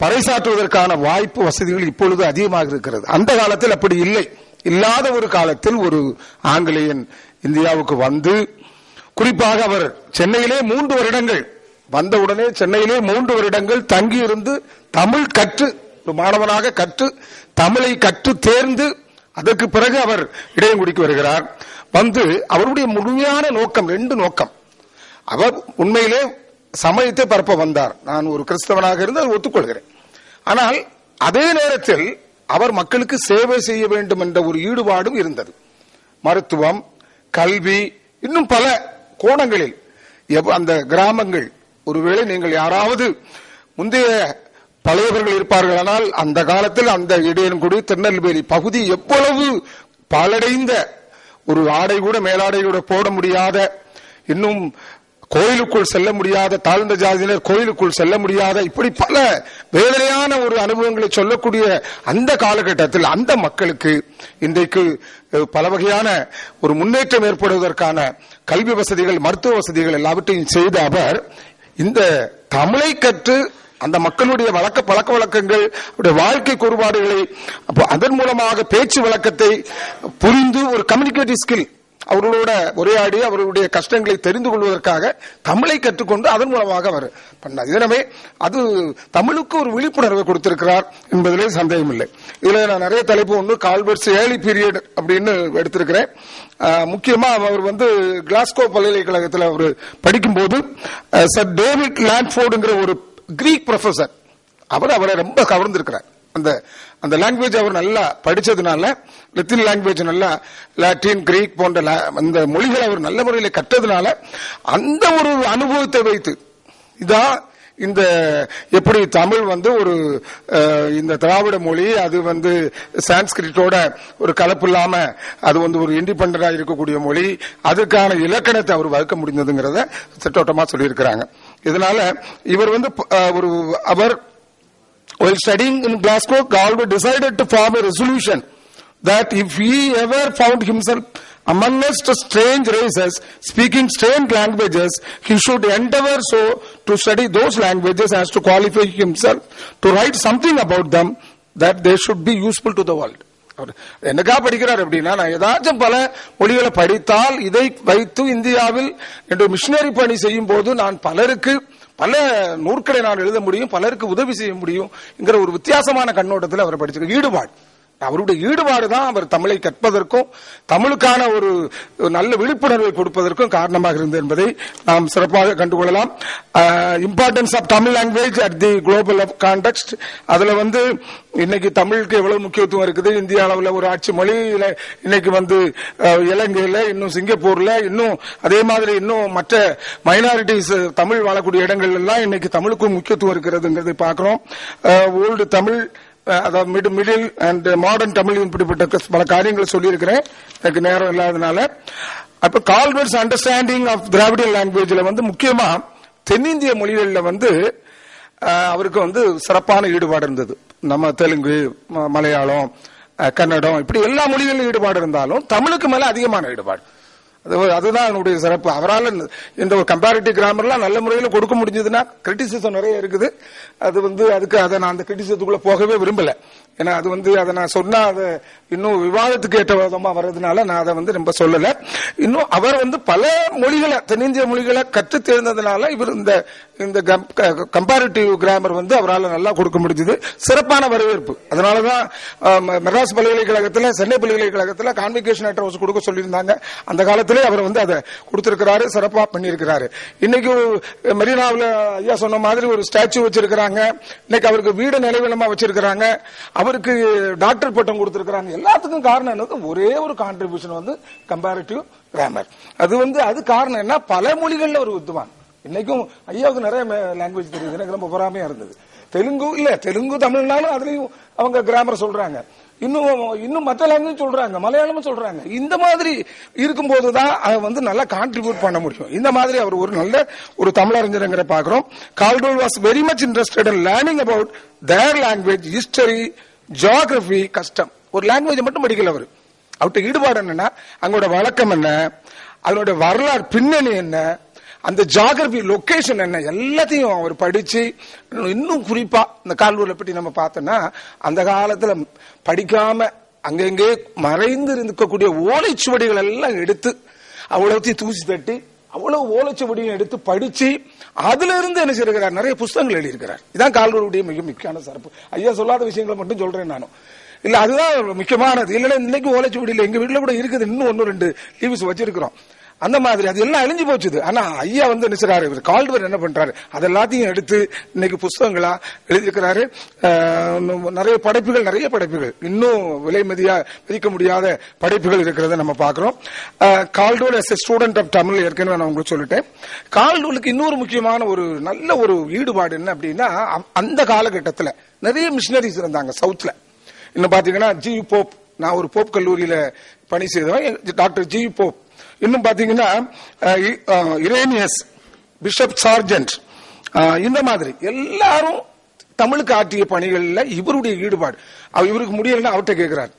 பறைசாற்றுவதற்கான வாய்ப்பு வசதிகள் இப்பொழுது அதிகமாக இருக்கிறது. அந்த காலத்தில் அப்படி இல்லை. இல்லாத ஒரு காலத்தில் ஒரு ஆங்கிலேயன் இந்தியாவுக்கு வந்து குறிப்பாக அவர் சென்னையிலே மூன்று வருடங்கள் வந்தவுடனே சென்னையிலே மூன்று வருடங்கள் தங்கியிருந்து தமிழ் கற்று ஒரு மாணவனாக கற்று தமிழை கற்று தேர்ந்து அதற்கு பிறகு அவர் இடையங்குடிக்கு வருகிறார். வந்து அவருடைய முழுமையான நோக்கம் ரெண்டு நோக்கம். அவர் உண்மையிலே சமயத்தை பரப்ப வந்தார். நான் ஒரு கிறிஸ்தவனாக இருந்து அதை ஒத்துக்கொள்கிறேன். ஆனால் அதே நேரத்தில் அவர் மக்களுக்கு சேவை செய்ய வேண்டும் என்ற ஒரு ஈடுபாடும் இருந்தது. மருத்துவம் கல்வி இன்னும் பல கோணங்களில். எவ்- அந்த கிராமங்கள். ஒருவேளை நீங்கள் யாராவது முந்தைய பழையவர்கள் இருப்பார்களானால் அந்த காலத்தில் அந்த இடையன்குடி திருநெல்வேலி பகுதி எவ்வளவு பாலடைந்த ஒரு ஆடை கூட மேலாடை கூட போட முடியாத இன்னும் கோயிலுக்குள் செல்ல முடியாத தாழ்ந்த ஜாதியினர் கோயிலுக்குள் செல்ல முடியாத இப்படி பல வேதனையான ஒரு அனுபவங்களை சொல்லக்கூடிய அந்த காலகட்டத்தில் அந்த மக்களுக்கு இன்றைக்கு பல வகையான ஒரு முன்னேற்றம் ஏற்படுவதற்கான கல்வி வசதிகள் மருத்துவ வசதிகள் எல்லாவற்றையும் செய்த அவர் இந்த தமிழை கற்று அந்த மக்களுடைய வழக்க பழக்க வழக்கங்கள் அவருடைய வாழ்க்கை கூறுபாடுகளை அப்போ அதன் மூலமாக பேச்சு வழக்கத்தை புரிந்து ஒரு கம்யூனிகேட்டிவ் ஸ்கில் அவர்களோட உரையாடி அவர்களுடைய கஷ்டங்களை தெரிந்து கொள்வதற்காக தமிழை கற்றுக்கொண்டு அதன் மூலமாக அவர் பண்ணார். எனவே அது தமிழுக்கு ஒரு விழிப்புணர்வை கொடுத்திருக்கிறார் என்பதிலே சந்தேகம் இல்லை இதுல நான் நிறைய தலைப்பு ஒன்று கால்வர்ஸ் ஏர்லி பீரியட் அப்படின்னு எடுத்திருக்கிறேன். முக்கியமா அவர் வந்து கிளாஸ்கோ பல்கலைக்கழகத்தில் அவர் படிக்கும்போது சர் டேவிட் லேண்ட்ஃபோர்டுங்கிற ஒரு கிரீக் ப்ரொஃபசர் அவர் அவரை ரொம்ப கவர்ந்திருக்கிறார். அந்த அந்த லாங்குவேஜ் அவர் நல்லா படிச்சதுனால லத்தீன் லாங்குவேஜ் நல்லா லாட்டின் கிரீக் போன்ற அந்த மொழிகளை அவர் நல்ல முறையில் கற்றதுனால அந்த ஒரு அனுபவத்தை வைத்து இதான் இந்த எப்படி தமிழ் வந்து ஒரு இந்த திராவிட மொழி அது வந்து சான்ஸ்கிரிட்டோட ஒரு கலப்பு இல்லாம அது வந்து ஒரு இண்டிபெண்டா இருக்கக்கூடிய மொழி அதுக்கான இலக்கணத்தை அவர் வகுக்க முடிந்ததுங்கிறத திட்டோட்டமா சொல்லியிருக்கிறாங்க. இதனால இவர் வந்து ஒரு அவர் while studying in Glasgow, Galway decided to form a resolution that if he ever found himself amongst strange races speaking strange languages, he should endeavor so to study those languages as to qualify himself to write something about them that they should be useful to the world. அவர் என்னக்கா படிக்கிறார் அப்படின்னா நான் ஏதாச்சும் பல மொழிகளை படித்தால் இதை வைத்து இந்தியாவில் என்று மிஷினரி பணி செய்யும் போது நான் பலருக்கு பல நூற்களை நான் எழுத முடியும் பலருக்கு உதவி செய்ய முடியும் ஒரு வித்தியாசமான கண்ணோட்டத்தில் அவர் படிச்சிருக்க ஈடுபாடு. அவருடைய ஈடுபாடு தான் அவர் தமிழை கற்பதற்கும் தமிழுக்கான ஒரு நல்ல விழிப்புணர்வை கொடுப்பதற்கும் காரணமாக இருந்தது என்பதை நாம் சிறப்பாக கண்டுகொள்ளலாம். Importance of Tamil language at the global context அதுல வந்து இன்னைக்கு தமிழுக்கு எவ்வளவு முக்கியத்துவம் இருக்குது? இந்திய அளவில் ஒரு ஆட்சி மொழியில இன்னைக்கு வந்து இலங்கையில இன்னும் சிங்கப்பூர்ல இன்னும் அதே மாதிரி இன்னும் மற்ற மைனாரிட்டிஸ் தமிழ் வாழக்கூடிய இடங்கள் எல்லாம் இன்னைக்கு தமிழுக்கும் முக்கியத்துவம் இருக்கிறதுங்கிறதை பார்க்கிறோம். ஓல்டு தமிழ் அதாவது middle middle and modern Tamil இப்படிப்பட்ட பல காரியங்கள் சொல்லியிருக்கிறேன். எனக்கு நேரம் இல்லாதனால. அப்ப கால்வர்ஸ் அண்டர்ஸ்டாண்டிங் ஆஃப் திராவிடியன் லாங்குவேஜ்ல வந்து முக்கியமா தென்னிந்திய மொழிகளில் வந்து அவருக்கு வந்து சிறப்பான ஈடுபாடு இருந்தது. நம்ம தெலுங்கு ம- மலையாளம் கன்னடம் இப்படி எல்லா மொழிகளிலும் ஈடுபாடு இருந்தாலும் தமிழுக்கு மேல அதிகமான ஈடுபாடு. அதுதான் என்னுடைய சிறப்பு. அவரால் இந்த ஒரு கம்பேரிட்டிவ் கிராமர்லாம் நல்ல முறையில் கொடுக்க முடிஞ்சதுன்னா கிரிட்டிசிசம் நிறைய இருக்குது. அது வந்து அதுக்கு அதை நான் அந்த கிரிட்டிசிசத்துக்குள்ள போகவே விரும்பல. ஏன்னா அது வந்து அதை நான் சொன்னா அது இன்னும் விவாதத்துக்கு ஏற்ற விதமா வர்றதுனால நான் அதை வந்து ரொம்ப சொல்லல. இன்னும் அவர் வந்து பல மொழிகளை தென்னிந்திய மொழிகளை கற்று தேர்ந்ததுனால இவர் இந்த இந்த கம்பேரிட்டிவ் கிராமர் வந்து அவரால் நல்லா கொடுக்க முடிஞ்சது. சிறப்பான வரவேற்பு. அதனாலதான் தான் மெட்ராஸ் பல்கலைக்கழகத்தில் சென்னை பல்கலைக்கழகத்தில் கான்விகேஷன் அட்ரஸ் கொடுக்க சொல்லியிருந்தாங்க. அந்த காலத்திலே அவர் வந்து அதை கொடுத்திருக்கிறாரு சிறப்பாக பண்ணியிருக்கிறாரு. இன்னைக்கு மெரினாவில் ஐயா சொன்ன மாதிரி ஒரு ஸ்டாச்சு வச்சிருக்கிறாங்க. இன்னைக்கு அவருக்கு வீடு நிலைவிலமா வச்சிருக்கிறாங்க. அவருக்கு டாக்டர் பட்டம் கொடுத்திருக்கிறாங்க. எல்லாத்துக்கும் காரணம் என்னது? ஒரே ஒரு கான்ட்ரிபியூஷன் வந்து கம்பேரிட்டிவ் கிராமர் அது வந்து அது காரணம் என்ன? பல மொழிகள்ல ஒரு வித்துவான். இன்னைக்கும் ஐயாவுக்கு நிறைய லாங்குவேஜ் தெரியுது. எனக்கு ரொம்ப பொறாமையா இருந்தது. தெலுங்கு இல்ல தெலுங்கு தமிழ்னாலும் அதுலயும் அவங்க கிராமர் சொல்றாங்க. இன்னும் இன்னும் மற்ற லாங்குவேஜ் சொல்றாங்க. மலையாளமும் சொல்றாங்க. இந்த மாதிரி இருக்கும்போது தான் அதை வந்து நல்லா கான்ட்ரிபியூட் பண்ண முடியும். இந்த மாதிரி அவர் ஒரு நல்ல ஒரு தமிழறிஞருங்கிற பாக்குறோம். Caldwell was very much interested in learning about their language history geography கஷ்டம். ஒரு லாங்குவேஜ் மட்டும் படிக்கல அவர். அவர்கிட்ட ஈடுபாடு என்னன்னா அங்கோட வழக்கம் என்ன அதனுடைய வரலாறு பின்னணி என்ன அந்த ஜாகிரபி லொக்கேஷன் என்ன எல்லாத்தையும் அவர் படிச்சு இன்னும் குறிப்பா இந்த கால்வூர்ல பற்றி நம்ம பார்த்தோம்னா அந்த காலத்துல படிக்காம அங்கங்கே மறைந்து இருக்கக்கூடிய ஓலைச்சுவடிகள் எல்லாம் எடுத்து அவ்வளோத்தையும் தூசி தட்டி அவ்வளவு ஓலைச்சுவடியும் எடுத்து படிச்சு அதுல இருந்து என்ன செய்யிருக்கிறார் நிறைய புஸ்தகங்கள் எழுதியிருக்கிறார். இதான் கால்வருடைய மிக முக்கியமான சிறப்பு ஐயா சொல்லாத விஷயங்களை மட்டும் சொல்றேன் நானும் இல்ல அதுதான் முக்கியமானது. இல்லைன்னா இன்னைக்கு ஓலைச்சுவடியில் எங்க வீட்டுல கூட இருக்குது. இன்னும் ஒன்னு ரெண்டு லீவ்ஸ் வச்சிருக்கிறோம். அந்த மாதிரி அது எல்லாம் அழிஞ்சு போச்சுது. ஆனா ஐயா வந்து என்ன செய்றாரு? இவர் கால்வர் என்ன பண்றாரு? அது எல்லாத்தையும் எடுத்து இன்னைக்கு புஸ்தகங்களா எழுதியிருக்கிறாரு. இன்னும் நிறைய படைப்புகள் நிறைய படைப்புகள். இன்னும் விலை மதியா மதிக்க முடியாத படைப்புகள் இருக்கிறத நம்ம பாக்குறோம் Caldwell as student of Tamil ஏற்கனவே நான் உங்களுக்கு சொல்லிட்டேன். கால்டோலுக்கு இன்னொரு முக்கியமான ஒரு நல்ல ஒரு ஈடுபாடு என்ன அப்படின்னா அ- அந்த காலகட்டத்தில் நிறைய மிஷினரிஸ் இருந்தாங்க சவுத்ல இன்னும் பாத்தீங்கன்னா ஜி போப் நான் ஒரு போப் கல்லூரியில பணி செய்தவன். டாக்டர் ஜி போப் இன்னும் பாத்தீங்கன்னா இரேனியஸ் பிஷப் சார்ஜென்ட் இந்த மாதிரி. எல்லாரும் தமிழுக்கு ஆற்றிய பணிகளில் இவருடைய ஈடுபாடு. அவர் இவருக்கு முடியலன்னா அவர்கிட்ட கேட்கிறார்.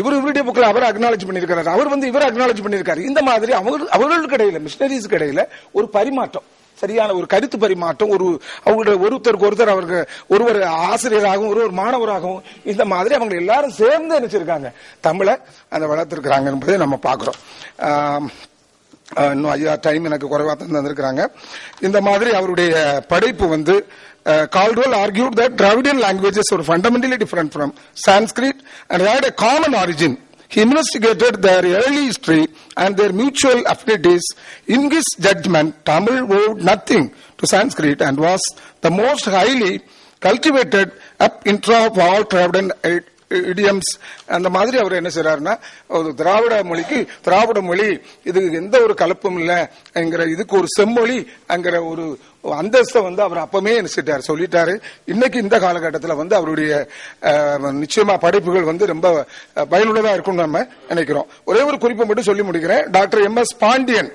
இவர் இவருடைய புக்கில் அவர் அக்னாலஜ் பண்ணியிருக்கிறார். அவர் வந்து இவர் அக்னாலஜ் பண்ணியிருக்காரு. இந்த மாதிரி அவங்க அவர்களுக்கு இடையில மிஷினரிஸ்க்கு இடையில ஒரு பரிமாற்றம். சரியான ஒரு கருத்து பரிமாற்றம் ஒரு அவங்களுடைய ஒருத்தருக்கு ஒருத்தர் அவருக்கு ஒருவர் ஆசிரியராகவும் ஒருவர் மாணவராகவும் இந்த மாதிரி அவங்க எல்லாரும் சேர்ந்து நினைச்சிருக்காங்க தமிழை அந்த வளர்த்திருக்கிறாங்க என்பதை நம்ம பார்க்கிறோம். இன்னும் ஐயா டைம் எனக்கு குறைவாக தான் தந்திருக்கிறாங்க. இந்த மாதிரி அவருடைய படைப்பு வந்து Caldwell argued that Dravidian languages ஒரு fundamentally different from Sanskrit and had a common origin He investigated their early history and their mutual affinities. In his judgment, Tamil owed nothing to Sanskrit and was the most highly cultivated up intra of all Dravidian idioms அந்த மாதிரி அவர் என்ன செய்யறாருன்னா ஒரு திராவிட மொழிக்கு திராவிட மொழி இது எந்த ஒரு கலப்பும் இல்லைங்கிற இதுக்கு ஒரு செம்மொழி அங்கிற ஒரு அந்தஸ்தை வந்து அவர் அப்பமே என்ன செய்தார் சொல்லிட்டாரு. இன்னைக்கு இந்த காலகட்டத்தில் வந்து அவருடைய நிச்சயமா படைப்புகள் வந்து ரொம்ப பயனுள்ளதா இருக்கும்னு நம்ம நினைக்கிறோம். ஒரே ஒரு குறிப்பை மட்டும் சொல்லி முடிக்கிறேன். டாக்டர் எம் எஸ் பாண்டியன்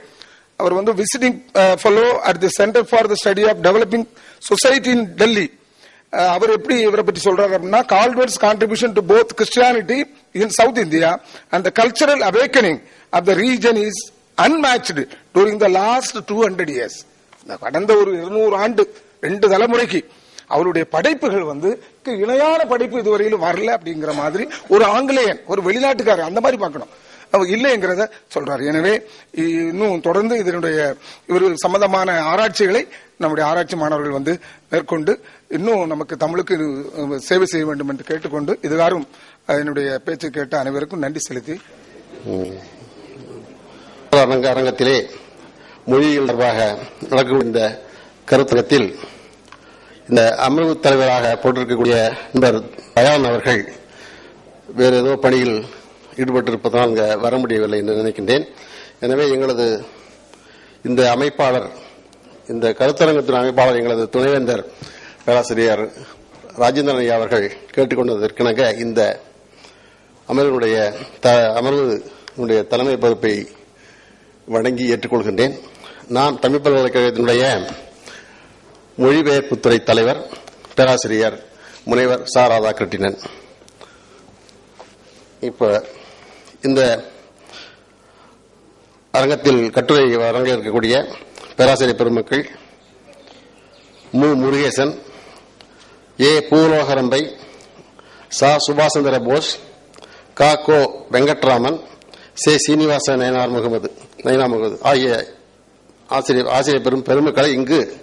அவர் வந்து visiting fellow at the centre for the study of developing society in Delhi அவர் எப்படி இவரை பற்றி சொல்றாரு அப்படின்னா Caldwell's contribution to both Christianity in South India and the cultural awakening of the region is unmatched during the last two hundred years கடந்த ஒரு இருநூறு ஆண்டு ரெண்டு தலைமுறைக்கு அவருடைய படைப்புகள் வந்து இணையான படைப்பு இதுவரையிலும் வரல அப்படிங்கிற மாதிரி ஒரு ஆங்கிலேயன் ஒரு வெளிநாட்டுக்காரர் அந்த மாதிரி பார்க்கணும். இல்லைங்கிறத சொல்றாரு. எனவே இன்னும் தொடர்ந்து இதனுடைய இவர் சம்பந்தமான ஆராய்ச்சிகளை நம்முடைய ஆராய்ச்சி மாணவர்கள் வந்து மேற்கொண்டு இன்னும் நமக்கு தமிழுக்கு சேவை செய்ய வேண்டும் என்று கேட்டுக்கொண்டு இதுகாரும் என்னுடைய பேச்சை கேட்ட அனைவருக்கும் நன்றி செலுத்தி. அரங்க அரங்கத்திலே மொழியியல் தொடர்பாக நடக்கும் இந்த கருத்தகத்தில் இந்த அமர்வு தலைவராக போட்டிருக்கக்கூடிய நண்பர் தயான் அவர்கள் வேறு ஏதோ பணியில் ஈடுபட்டிருப்பதால் அங்கே வர முடியவில்லை என்று நினைக்கின்றேன். எனவே எங்களது இந்த அமைப்பாளர் இந்த கருத்தரங்கத்தின் அமைப்பாளர் எங்களது துணைவேந்தர் பேராசிரியர் ராஜேந்திரன் ஐயா அவர்கள் கேட்டுக்கொண்டதற்கிணங்க இந்த அமர்வுடைய த- தலைமை பொறுப்பை வணங்கி ஏற்றுக்கொள்கின்றேன். நான் தமிழ் பல்கலைக்கழகத்தினுடைய மொழிபெயர்ப்புத்துறை தலைவர் பேராசிரியர் முனைவர் சா. கிருட்டினன் இப்போ இந்த அரங்கத்தில் கட்டுரை வழங்க இருக்கக்கூடிய பேராசிரியர் பெருமக்கள் மு. முருகேசன் ஏ. பூலோகரம்பை சா. சுபாசந்திர போஸ் கா. கோ. வெங்கட்ராமன் சே. சீனிவாச நயனார் முகமது நயனா முகமது ஆகிய ஆசிரியர் ஆசிரியர் பெரும் பெருமக்களை இங்கு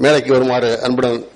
மேலைக்கு வருமாறு அன்புடன்